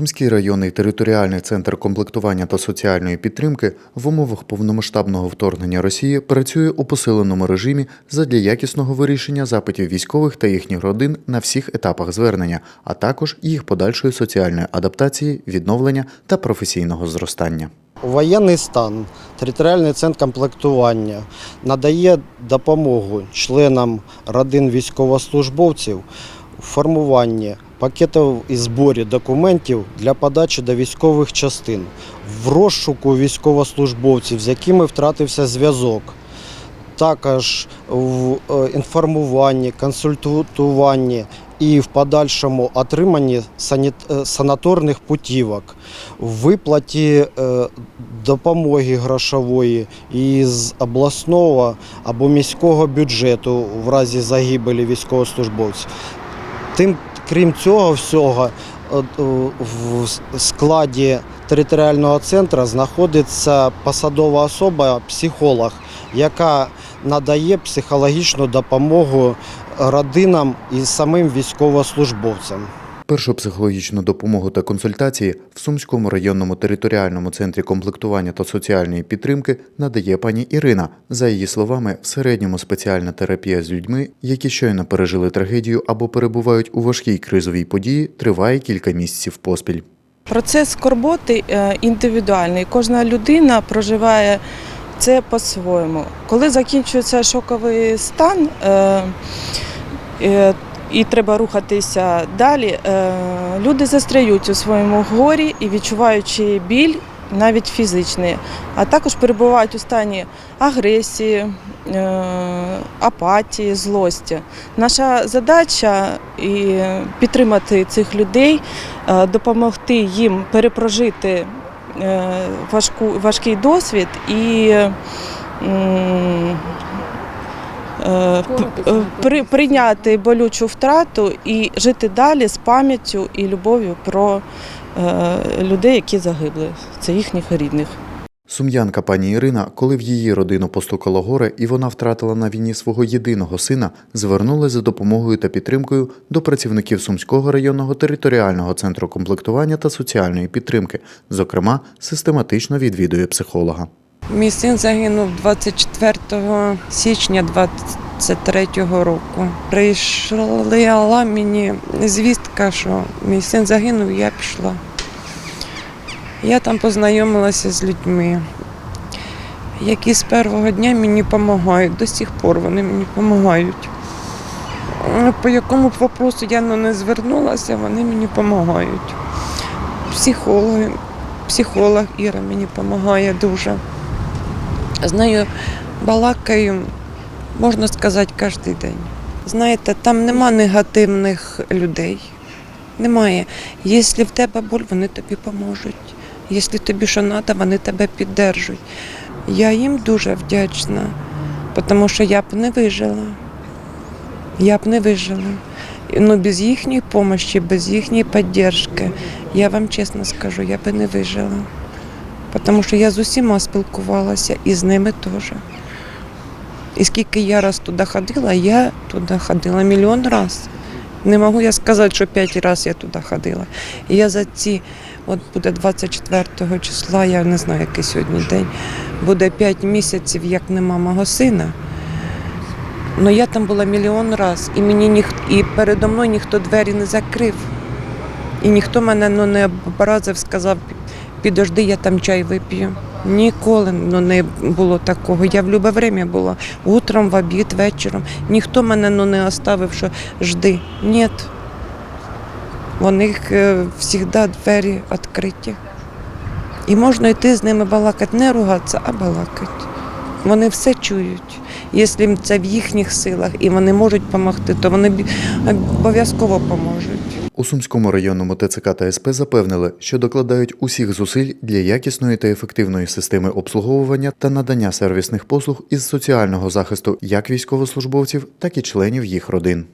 Сумський районний територіальний центр комплектування та соціальної підтримки в умовах повномасштабного вторгнення Росії працює у посиленому режимі задля якісного вирішення запитів військових та їхніх родин на всіх етапах звернення, а також їх подальшої соціальної адаптації, відновлення та професійного зростання. Воєнний стан територіальний центр комплектування надає допомогу членам родин військовослужбовців у формуванні пакетів і зборі документів для подачі до військових частин, в розшуку військовослужбовців, з якими втратився зв'язок. Також в е, інформуванні, консультуванні і в подальшому отриманні е, санаторних путівок, в виплаті е, допомоги грошової із обласного або міського бюджету в разі загибелі військовослужбовців. Тим, крім цього всього, в складі територіального центру знаходиться посадова особа, психолог, яка надає психологічну допомогу родинам і самим військовослужбовцям. Першу психологічну допомогу та консультації в Сумському районному територіальному центрі комплектування та соціальної підтримки надає пані Ірина. За її словами, в середньому спеціальна терапія з людьми, які щойно пережили трагедію або перебувають у важкій кризовій події, триває кілька місяців поспіль. Процес скорботи е, індивідуальний. Кожна людина проживає це по-своєму. Коли закінчується шоковий стан е, е, і треба рухатися далі, е, люди застряють у своєму горі і відчуваючи біль, навіть фізичний, а також перебувають у стані агресії, е, апатії, злості. Наша задача і підтримати цих людей, е, допомогти їм перепрожити важку, важкий досвід і при, прийняти болючу втрату і жити далі з пам'яттю і любов'ю про е, людей, які загибли. Це їхніх рідних. Сум'янка пані Ірина, коли в її родину постукало горе і вона втратила на війні свого єдиного сина, звернулася за допомогою та підтримкою до працівників Сумського районного територіального центру комплектування та соціальної підтримки. Зокрема, систематично відвідує психолога. Мій син загинув 24 січня 23 року. Прийшла мені звістка, що мій син загинув, я пішла. Я там познайомилася з людьми, які з першого дня мені допомагають. До сих пор вони мені допомагають. По якому б вопросу я ну, не звернулася, вони мені допомагають. Психологи, психолог Іра мені допомагає дуже. З нею балакаю, можна сказати, кожен день. Знаєте, там нема негативних людей. Немає. Якщо в тебе боль, вони тобі поможуть. Якщо тобі що треба, вони тебе піддержують. Я їм дуже вдячна, тому що я б не вижила. Я б не вижила. Ну, без їхньої допомоги, без їхньої підтримки, я вам чесно скажу, я би не вижила. Тому що я з усіма спілкувалася і з ними теж. І скільки я раз туди ходила, я туди ходила мільйон разів. Не можу я сказати, що п'ять разів я туди ходила. І я за ці, от буде 24 числа, я не знаю, який сьогодні день, буде 5 місяців, як нема мого сина. Ну я там була мільйон разів, і мені ніх, і передо мною ніхто двері не закрив. І ніхто мене ну, не образив, сказав, підожди, я там чай вип'ю. Ніколи ну, не було такого. Я в будь-яке время була утром, в обід, вечором. Ніхто мене ну, не оставив, що жди. Ні. У них завжди двері відкриті. І можна йти з ними балакати, не ругатися, а балакати. Вони все чують. Якщо це в їхніх силах і вони можуть допомогти, то вони обов'язково поможуть. У Сумському районному ТЦК та СП запевнили, що докладають усіх зусиль для якісної та ефективної системи обслуговування та надання сервісних послуг із соціального захисту як військовослужбовців, так і членів їх родин.